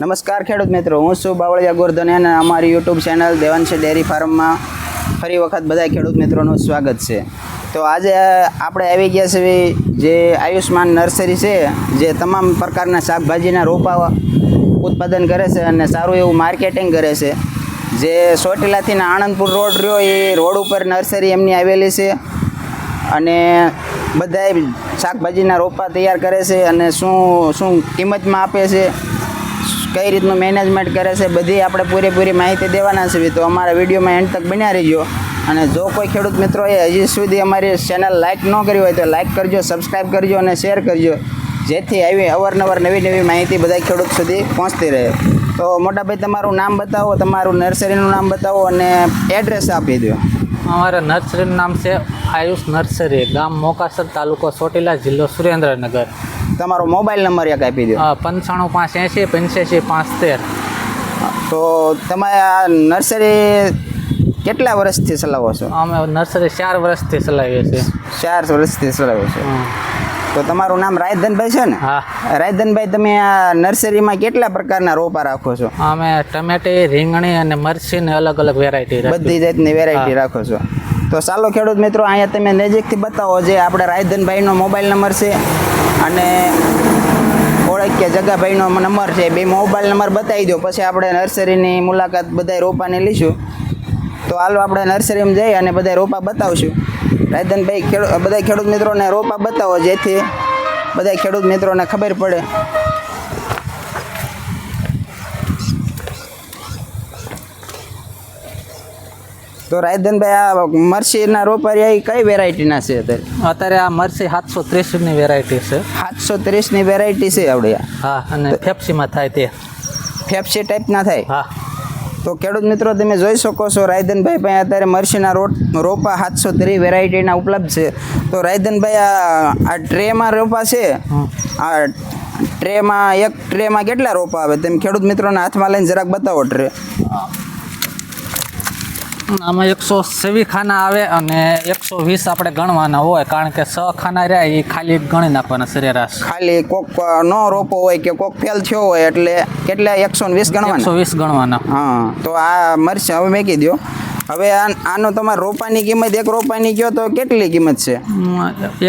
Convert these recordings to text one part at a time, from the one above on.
નમસ્કાર ખેડૂત મિત્રો, હું છું બાવળિયા ગોરધન અને અમારી યુટ્યુબ ચેનલ દેવાંશી ડેરી ફાર્મમાં ફરી વખત બધા ખેડૂત મિત્રોનું સ્વાગત છે. તો આજે આપણે આવી ગયા છે જે આયુષ્માન નર્સરી છે, જે તમામ પ્રકારના શાકભાજીના રોપા ઉત્પાદન કરે છે અને સારું એવું માર્કેટિંગ કરે છે. જે ચોટીલાથી આણંદપુર રોડ રહ્યો, એ રોડ ઉપર નર્સરી એમની આવેલી છે અને બધાય શાકભાજીના રોપા તૈયાર કરે છે અને શું શું કિંમતમાં આપે છે કઈ રીતનું મેનેજમેન્ટ કરે છે, બધી આપણે પૂરેપૂરી માહિતી દેવાના છે. તો અમારા વિડીયોમાં એન્ડ તક બન્યા રહીજો. અને જો કોઈ ખેડૂત મિત્રોએ હજી સુધી અમારી ચેનલ લાઇક ન કરી હોય તો લાઇક કરજો સબસ્ક્રાઈબ કરજો અને શેર કરજો. જેથી આવી અવારનવાર નવી નવી માહિતી બધા ખેડૂત સુધી પહોંચતી રહે. તો મોટાભાઈ, તમારું નામ બતાવો, તમારું નર્સરીનું નામ બતાવો અને એડ્રેસ આપી દો. અમારા નર્સરીનું નામ છે આયુષ નર્સરી, ગામ મોકાસર તાલુકો ચોટીલા જિલ્લો સુરેન્દ્રનગર. તમારો મોબાઈલ નંબર એક આપી દો. પંચાણું પાંચ એંશી પંચ્યાસી પાંચતેર તો તમે આ નર્સરી કેટલા વર્ષથી ચલાવો છો? અમે નર્સરી ચાર વર્ષથી ચલાવીએ છીએ. ચાર વર્ષથી ચલાવો છો. તો તમારું નામ રાયધનભાઈ છે ને? હા. રાયધનભાઈ તમે આ નર્સરીમાં કેટલા પ્રકારના રોપા રાખો છો? અમે ટમેટી રીંગણી અને મરચી ને અલગ અલગ વેરાયટી બધી જાતની વેરાયટી રાખો છો. તો ચાલો ખેડૂત મિત્રો અહીંયા તમે નજીકથી બતાવો જે આપણે રાયધનભાઈનો મોબાઈલ નંબર છે. અને ઓળખ્યા જગાભાઈનો નંબર છે, બે મોબાઈલ નંબર બતાવી દો, પછી આપણે નર્સરીની મુલાકાત બધા રોપાની લઈશું. તો હાલો આપણે નર્સરીમાં જઈ અને બધા રોપા બતાવશું. રાયધનભાઈ ખેડૂત બધા ખેડૂત મિત્રોને રોપા બતાવો જેથી બધા ખેડૂત મિત્રોને ખબર પડે. તો રાયધનભાઈ આ મરસીના રોપા રહ્યા એ કઈ વેરાયટીના છે અત્યારે? અત્યારે આ મરસી સાતસો ત્રીસની વેરાયટી છે. સાતસો ત્રીસની વેરાયટી છે આપણે હા અને ફેપ્સીમાં થાય તે. ફેફસી ટાઈપના થાય? હા. તો ખેડૂત મિત્રો તમે જોઈ શકો છો રાયધનભાઈ પાસે અત્યારે મરસીના રોટ રોપા સાતસો ત્રીસ વેરાયટીના ઉપલબ્ધ છે. તો રાયધનભાઈ આ આ ટ્રેમાં રોપા છે? આ ટ્રેમાં એક ટ્રેમાં કેટલા રોપા આવે? તેમ ખેડૂત મિત્રોના હાથમાં લઈને જરાક બતાવો ટ્રે. આમાં એકસો સેવી ખાના આવે અને એકસો વીસ આપણે ગણવાના હોય કારણ કે સ ખાના રહ્યા એ ખાલી ગણી નાખવાના સરેરાશ. ખાલી કોક નો રોપો હોય કે કોક ફેલ થયો હોય એટલે કેટલા એકસો વીસ ગણવાના? એકસો વીસ ગણવાના. હા તો આ મરચા હવે મેકી દો હવે આનો તમારે રોપાની કિંમત એક રોપાની કયો તો કેટલી કિંમત છે?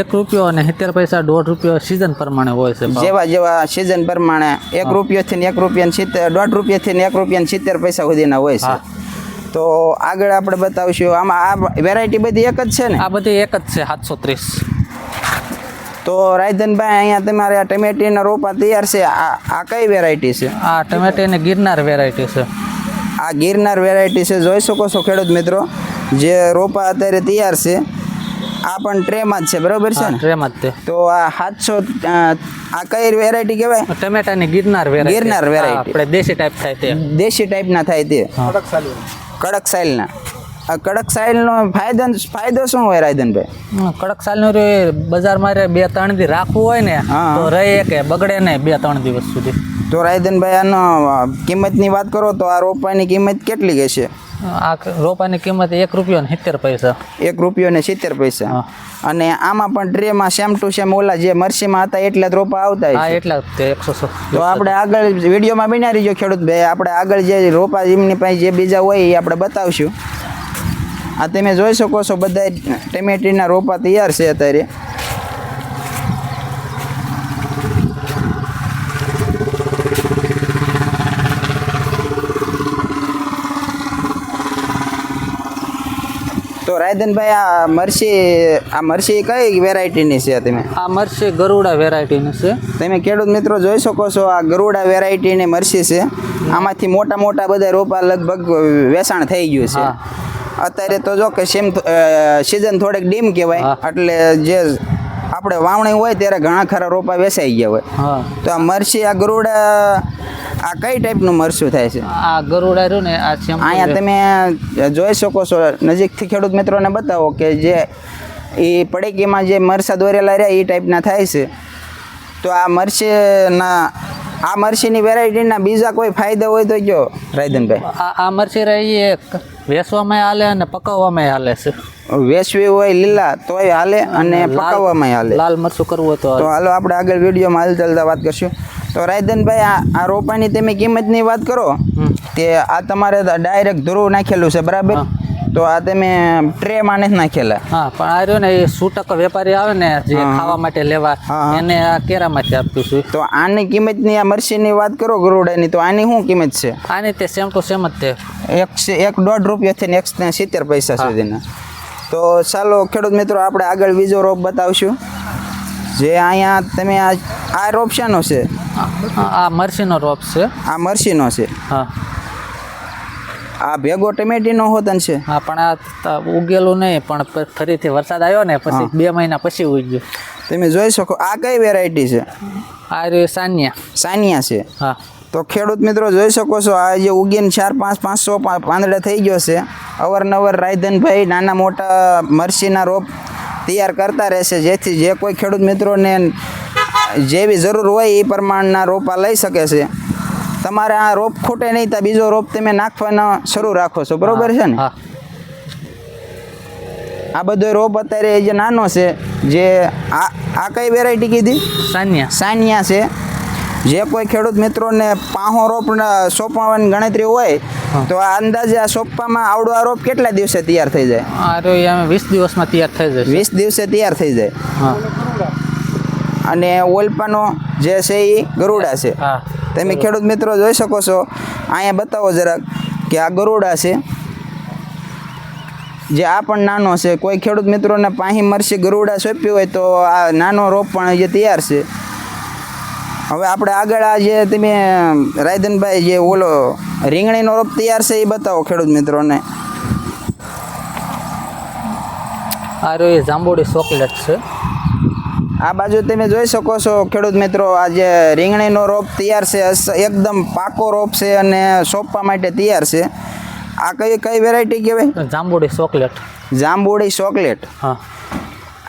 એક રૂપિયો અને સિત્તેર પૈસા દોઢ રૂપિયો સિઝન પ્રમાણે હોય છે જેવા જેવા સિઝન પ્રમાણે એક રૂપિયાથી થી એક રૂપિયા સિત્તેર દોઢ રૂપિયાથી થી એક રૂપિયા સિત્તેર પૈસા સુધીના હોય છે. તો આગળ આપણે બતાવશું. આમાં આ વેરાયટી બધી એક જ છે ને? આ બધી એક જ છે સાતસો ત્રીસ. તો રાયધનભાઈ અહીંયા તમારે આ ટમેટીના રોપા તૈયાર છે. આ આ કઈ વેરાયટી છે? આ ટમેટી અને ગિરનાર વેરાયટી છે. આ ગિરનાર વેરાયટી છે. જોઈ શકો છો ખેડૂત મિત્રો જે રોપા અત્યારે તૈયાર છે. આ પણ ટ્રેમાં જ છે બરોબર છે ને? ટ્રેમાં જ છે. તો આ સાતસો આ કઈ વેરાયટી કહેવાય? ટમેટાની ગિરનાર વેરાયટી ગિરનાર વેરાયટી આપણે દેશી ટાઈપ થાય તે. દેશી ટાઈપના થાય તે. કડક સાઇલના. આ કડક સાઇલનો ફાયદો ફાયદો શું હોય રાયધનભાઈ હમ, કડક સાઇલનો રે બજારમાં રે બે ત્રણ દી રાખવું હોય ને. તો રહે કે બગડે નહીં બે ત્રણ દિવસ સુધી? તો રાયધનભાઈ આનો કિંમતની વાત કરો તો આ રોપાની કિંમત કેટલી હશે આ રોપાની કિંમત એક રૂપિયો ને સિત્તેર પૈસા. એક રૂપિયો ને સિત્તેર પૈસા. અને આમાં પણ ટ્રેમાં સેમ ટુ સેમ ઓલા જે મરસીમાં હતા એટલા જ રોપા આવતા હા એટલા એકસો તો આપણે આગળ વિડીયોમાં બન્યા રહીજો ખેડૂત ભાઈ. આપણે આગળ જે રોપા એમની પાસે જે બીજા હોય એ આપણે બતાવશું. આ તમે જોઈ શકો છો બધા ટમેટીના રોપા તૈયાર છે અત્યારે. તો રાયધનભાઈ આ મરસી આ મરસી કઈ વેરાયટીની છે તમે? આ મરસી ગરુડા વેરાયટીનું છે. તમે ખેડૂત મિત્રો જોઈ શકો છો આ ગરુડા વેરાયટીની મરસી છે. આમાંથી મોટા મોટા બધા રોપા લગભગ વેચાણ થઈ ગયું છે. અત્યારે તો જો કે સેમ સિઝન થોડીક ડીમ કહેવાય. એટલે જે આપણે વાવણી હોય ત્યારે ઘણા ખરા રોપા વેસાઈ ગયા હોય. તો આ મરસી આ ગરુડા આ કઈ ટાઈપનું મરસું થાય છે? આ ગરુડા રહ્યું ને આ છે અહીંયા તમે જોઈ શકો છો નજીકથી ખેડૂત મિત્રોને બતાવો કે જે એ પડીકીમાં જે મરસા દોરેલા રહ્યા એ ટાઈપના થાય છે. તો આ મરસીના આ મરસીની વેરાયટીના બીજા કોઈ ફાયદા હોય તો કયો રાયધનભાઈ આ આ મરચી રહી વેચવામાં હાલે અને પકવવામાં હાલે છે. વેસવી હોય લીલા તોય હાલે અને પકાવવામાં હાલે. લાલ મરચું કરવું હોય તો હાલો. આપણે આગળ વિડીયોમાં હાલ ચાલતા વાત કરશું. તો રાયધનભાઈ આ આ રોપાની તમે કિંમતની વાત કરો. કે આ તમારે ડાયરેક્ટ ધ્રુવ નાખેલું છે બરાબર? તો આ તમે ટ્રે નથી નાખેલા. હા પણ આ રહ્યો ને એ સૂટક વેપારી આવે ને જે ખાવા માટે લેવા. એને આ કેરામાંથી આપતું છું. તો આની કિંમતની આ મરસીની વાત કરો ગરુડાની તો આની શું કિંમત છે? આની તે સેમ ટુ સેમ જ તે. એક એક દોઢ રૂપિયાથી ને એક સિત્તેર પૈસા સુધીના. તો ચાલો ખેડૂત મિત્રો આપણે આગળ બીજો રોપ બતાવશું. જે અહીંયા તમે આ આ રોપ શાનો છે? આ- મરસીનો રોપ છે. આ મરસીનો છે. હા. આ ભેગો ટમેટીનો હોતન છે? હા પણ આ ઉગેલું નહીં પણ ફરીથી વરસાદ આવ્યો ને પછી બે મહિના પછી ઉગ્યું. તમે જોઈ શકો આ કઈ વેરાયટી છે? આ સાનિયા. સાનિયા છે. હા. તો ખેડૂત મિત્રો જોઈ શકો છો આ જે ઉગીને ચાર પાંચ પાંચસો પાંદડા થઈ ગયો છે. અવારનવાર રાયધનભાઈ નાના મોટા મરસીના રોપ તૈયાર કરતા રહેશે જેથી જે કોઈ ખેડૂત મિત્રોને જેવી જરૂર હોય એ પ્રમાણના રોપા લઈ શકે છે. તમારે આ રોપ ખૂટે નહીં તો બીજો રોપ તમે નાખવાનો શરૂ રાખો છો બરોબર છે ને? આ બધો રોપ અત્યારે જે નાનો છે જે આ આ કઈ વેરાયટી કીધી? સાનિયા. સાનિયા છે. જે કોઈ ખેડૂત મિત્રોને પાહો રોપ સોંપવાની ગણતરી હોય તો આ અંદાજે આ સોંપવામાં આવડો આ રોપ કેટલા દિવસે તૈયાર થઈ જાય? આ અમે વીસ દિવસમાં તૈયાર થઈ જાય વીસ દિવસે તૈયાર થઈ જાય. અને ઓલપાનો જે છે એ ગરુડા છે. તમે ખેડૂત મિત્રો જોઈ શકો છો. અહીંયા બતાવો જરાક કે આ ગરુડા છે. જે આ પણ નાનો છે. કોઈ ખેડૂત મિત્રોને પાહી મરસી ગરુડા સોંપ્યું હોય તો આ નાનો રોપ પણ જે તૈયાર છે. હવે આપણે આગળ આ જે તમે રાયધનભાઈ જે ઓલો રીંગણીનો રોપ તૈયાર છે એ બતાવો ખેડૂત મિત્રોને. આ રહ્યું એ જાંબુડી ચોકલેટ છે. આ બાજુ તમે જોઈ શકો છો ખેડૂત મિત્રો આ જે રીંગણીનો રોપ તૈયાર છે એકદમ પાકો રોપ છે અને સોંપવા માટે તૈયાર છે. આ કઈ કઈ વેરાયટી કહેવાય? જાંબુડી ચોકલેટ. જાંબુડી ચોકલેટ. હા.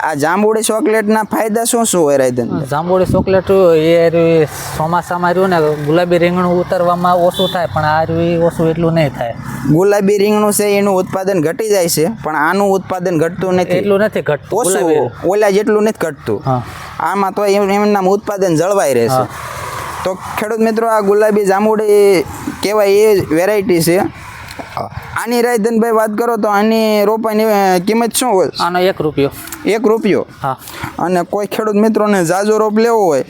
આ જાંબુડી ચોકલેટના ફાયદા શું શું હોય રાયધન જાંબુડી ચોકલેટ એ ચોમાસામાં રહ્યું ને ગુલાબી રીંગણું ઉતરવામાં ઓછું થાય પણ આ રહ્યું ઓછું એટલું નહીં થાય. ગુલાબી રીંગણું છે એનું ઉત્પાદન ઘટી જાય છે પણ આનું ઉત્પાદન ઘટતું નથી. એટલું નથી ઘટતું ઓછું ઓલા જેટલું નથી ઘટતું. આમાં તો એમ એમના ઉત્પાદન જળવાઈ રહેશે તો ખેડૂત મિત્રો આ ગુલાબી જાંબુડી કહેવાય એ વેરાયટી છે. આની રાયધનભાઈ વાત કરો તો આની રોપાની કિંમત શું હોય? આનો એક રૂપિયો. એક રૂપિયો? હા. અને કોઈ ખેડૂત મિત્રોને જાજો રોપ લેવો હોય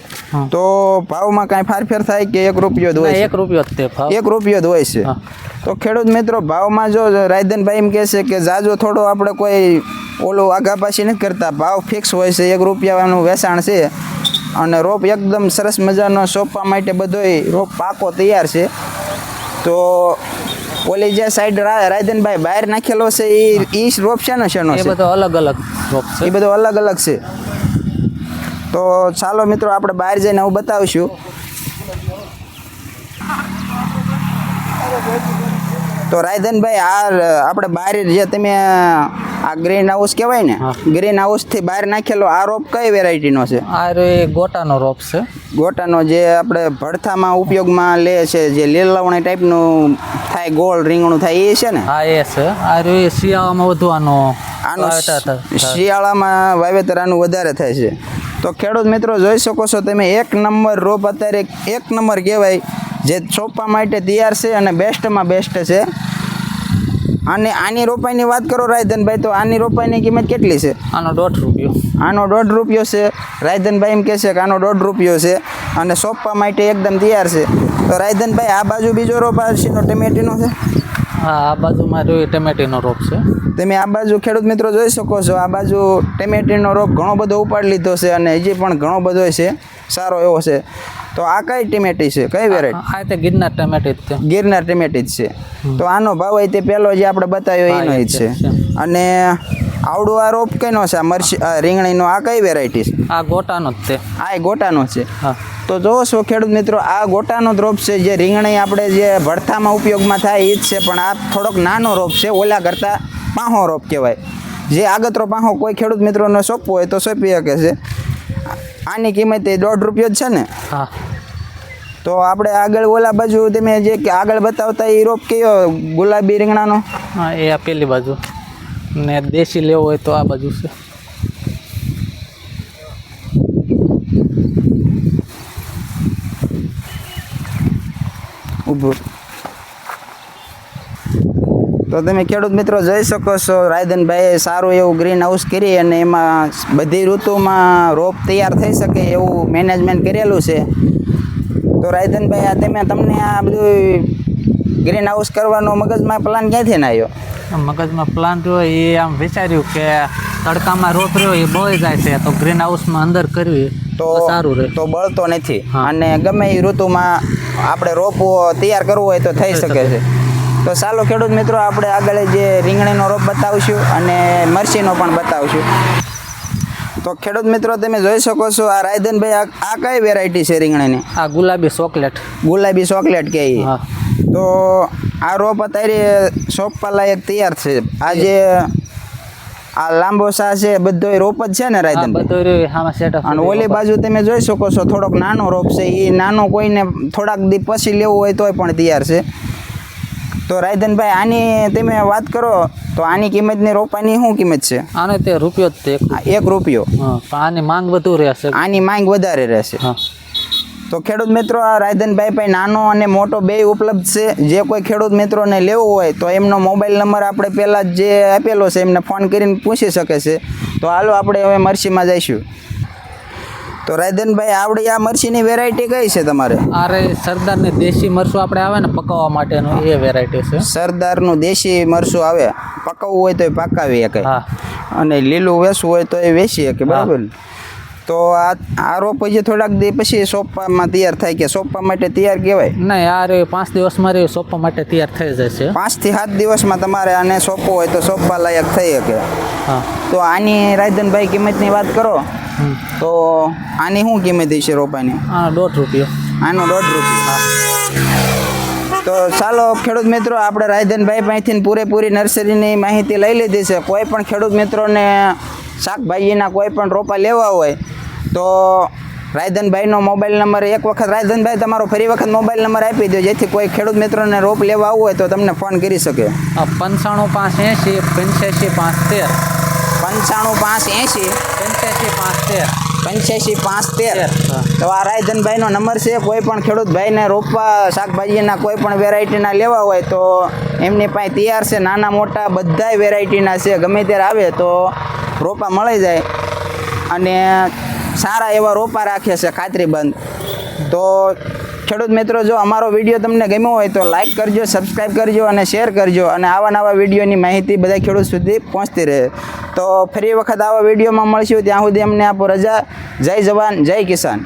તો ભાવમાં કાંઈ ફારફેર થાય કે એક રૂપિયો જ હોય એક રૂપિયો જ તે ભાવ. એક રૂપિયો જ હોય છે. તો ખેડૂત મિત્રો ભાવમાં જો રાયધનભાઈ એમ કહે છે કે જાજો થોડો આપણે કોઈ ઓલું આઘાપાછી નથી કરતા. ભાવ ફિક્સ હોય છે એક રૂપિયાનું વેચાણ છે. અને રોપ એકદમ સરસ મજાનો સોંપવા માટે બધોય રોપ પાકો તૈયાર છે. તો ઓલી જે સાઈડ રાયધનભાઈ બહાર નાખેલો છે એ ઈ રોપ છે ને શેનો એ છે? બધો અલગ અલગ રોપ છે. એ બધો અલગ અલગ છે. તો ચાલો મિત્રો આપણે બહાર જઈને હું બતાવીશું. તો રાયધનભાઈ આ આપણે બહાર જે તમે આ ગ્રીન હાઉસ કહેવાય ને ગ્રીન ગ્રીન હાઉસથી બહાર નાખેલો આ રોપ કઈ વેરાયટીનો છે? આ એ ગોટાનો રોપ છે. ગોટાનો જે આપણે ભડથામાં ઉપયોગમાં લે છે જે લીલવણી ટાઈપનું થાય ગોળ રીંગણું થાય એ છે ને? હા એ છે. આ એ શિયાળામાં વધુ આનો આનું શિયાળામાં વાવેતર આનું વધારે થાય છે. તો ખેડૂત મિત્રો જોઈ શકો છો તમે એક નંબર રોપ અત્યારે એક નંબર કહેવાય. જે સોંપવા માટે તૈયાર છે અને બેસ્ટમાં બેસ્ટ છે. અને આની રોપાઈની વાત કરો રાયધનભાઈ તો આની રોપાઈની કિંમત કેટલી છે? આનો દોઢ રૂપિયો. આનો દોઢ રૂપિયો છે. રાયધનભાઈ એમ કહે છે કે આનો દોઢ રૂપિયો છે અને સોંપવા માટે એકદમ તૈયાર છે. તો રાયધનભાઈ આ બાજુ બીજો રોપ આરસીનો ટમેટીનો છે? હા આ બાજુમાં રહ્યો એ ટમેટીનો રોપ છે. તમે આ બાજુ ખેડૂત મિત્રો જોઈ શકો છો આ બાજુ ટમેટીનો રોપ ઘણો બધો ઉપાડી લીધો છે અને હજી પણ ઘણો બધો છે સારો એવો છે. તો આ કઈ ટમેટી છે? કઈ વેરાયટી આ તે ગિરનાર ટમેટી છે. ગિરનાર ટમેટી જ છે. તો આનો ભાવ હોય તે પહેલો જે આપણે બતાવ્યો એનો એ જ છે, અને આવડો આ રોપ કઈનો છે? આ મરસી આ રીંગણીનો આ કઈ વેરાયટી છે? આ ગોટાનો જ છે. આ એ ગોટાનો છે. તો જોવો છો ખેડૂત મિત્રો આ ગોટાનો જ રોપ છે. જે રીંગણી આપણે જે ભડથામાં ઉપયોગમાં થાય એ જ છે પણ આ થોડોક નાનો રોપ છે. ઓલા કરતાં પાહો રોપ કહેવાય. જે આગતરો પાહો કોઈ ખેડૂત મિત્રોને સોંપવો હોય તો સોંપી શકે છે. આની કિંમત એ દોઢ રૂપિયો જ છે ને? હા. તો આપણે આગળ ઓલા બાજુ તમે જે કે આગળ બતાવતા એ રોપ કયો? ગુલાબી રીંગણાનો? હા એ આ પેલી બાજુ. ને દેશી લેવો હોય તો આ બાજુ છે. ઊભું તો તમે ખેડૂત મિત્રો જોઈ શકો છો રાયધનભાઈએ સારું એવું ગ્રીન હાઉસ કરી અને એમાં બધી ઋતુમાં રોપ તૈયાર થઈ શકે એવું મેનેજમેન્ટ કરેલું છે. તો રાયધનભાઈ આ તમે તમને આ બધું ગ્રીન હાઉસ કરવાનો મગજમાં પ્લાન ક્યાંથી ના આવ્યો મગજમાં પ્લાન રહ્યો એ આમ વિચાર્યું કે તડકામાં રોપ રહ્યો એ બળી જાય છે તો ગ્રીન હાઉસમાં અંદર કરવી તો તો સારું રહે. તો બળતો નથી. અને ગમે એ ઋતુમાં આપણે રોપવો તૈયાર કરવું હોય તો થઈ શકે છે. તો ચાલો ખેડૂત મિત્રો આપણે આગળ જે રીંગણીનો રોપ બતાવશું અને મરસીનો પણ બતાવશું. તો ખેડૂત મિત્રો તમે જોઈ શકો છો આ રાયધનભાઈ આ આ કઈ વેરાયટી છે રીંગણાની? આ ગુલાબી ચોકલેટ. ગુલાબી ચોકલેટ કે તો આ રોપ અત્યારે સોંપવા લાયક તૈયાર છે. આ જે આ લાંબો સા છે બધો રોપ જ છે ને સેટઅપ અને ઓલી બાજુ તમે જોઈ શકો છો થોડોક નાનો રોપ છે. એ નાનો કોઈને થોડાક દી પછી લેવું હોય તોય પણ તૈયાર છે. તો રાયધનભાઈ આની તમે વાત કરો તો આની કિંમતની રોપાની શું કિંમત છે? આનો તે રૂપિયો જ તે એક. રૂપિયો. આની માંગ વધુ રહેશે. આની માંગ વધારે રહેશે. હા. તો ખેડૂત મિત્રો આ રાયધનભાઈ ભાઈ નાનો અને મોટો બે ઉપલબ્ધ છે. જે કોઈ ખેડૂત મિત્રોને લેવો હોય તો એમનો મોબાઈલ નંબર આપણે પહેલાં જ જે આપેલો છે એમને ફોન કરીને પૂછી શકે છે. તો હાલો આપણે હવે મરસીમાં જઈશું. તો રાયધનભાઈ આપણે આ મરસીની વેરાયટી કઈ છે તમારે? અરે સરદારને દેશી મરચું આપણે આવે ને પકાવવા માટેનું એ વેરાયટી છે. સરદારનું દેશી મરસું આવે પકવવું હોય તો એ પકાવી શકે. હા. અને લીલું વેસવું હોય તો એ વેચી શકે બરાબર? ને? તો આ આ રોપ હજી થોડાક દે પછી સોંપવામાં તૈયાર થાય કે સોંપવા માટે તૈયાર કહેવાય? નહીં આ રે પાંચ દિવસમાં રે સોંપવા માટે તૈયાર થઈ જશે પાંચથી સાત દિવસમાં તમારે આને સોંપવું હોય તો સોંપવા લાયક થઈ શકે. હા. તો આની રાયધનભાઈ કિંમતની વાત કરો. તો આની શું કિંમત છે રોપાની હા દોઢ રૂપિયો. આનો દોઢ રૂપિયા તો ચાલો ખેડૂત મિત્રો આપણે રાયધનભાઈ પાસેથી પૂરેપૂરી નર્સરીની માહિતી લઈ લીધી છે. કોઈ પણ ખેડૂત મિત્રોને શાકભાજીના કોઈ પણ રોપા લેવા હોય તો રાયધનભાઈનો મોબાઈલ નંબર એક વખત રાયધનભાઈ તમારો ફરી વખત મોબાઈલ નંબર આપી દો. જેથી કોઈ ખેડૂત મિત્રોને રોપ લેવા આવવું હોય તો તમને ફોન કરી શકે. પંચાણું પાંચ એંશી પંચ્યાસી પાંચ તેર. પંચાણું પાંચ એંશી. પંચ્યાસી પાંચ તેર. પંચ્યાસી પાંચ તેર. તો આ રાયધનભાઈનો નંબર છે કોઈ પણ ખેડૂત ભાઈને રોપવા શાકભાજીના કોઈ પણ વેરાયટીના લેવા હોય તો એમની પાસે તૈયાર છે. નાના મોટા બધાય વેરાયટીના છે. ગમે ત્યારે આવે તો રોપા મળી જાય. અને સારા એવા રોપા રાખે છે ખાતરીબંધ તો ખેડૂત મિત્રો, જો અમારો વીડિયો તમને ગમ્યો હોય તો લાઈક કરજો સબસ્ક્રાઈબ કરજો અને શેર કરજો અને આવા નવા વિડીયોની માહિતી બધા ખેડૂત સુધી પહોંચતી રહે. તો ફરી વખત આવા વિડીયોમાં મળશું. ત્યાં સુધી અમને આપો રજા. જય જવાન, જય કિસાન.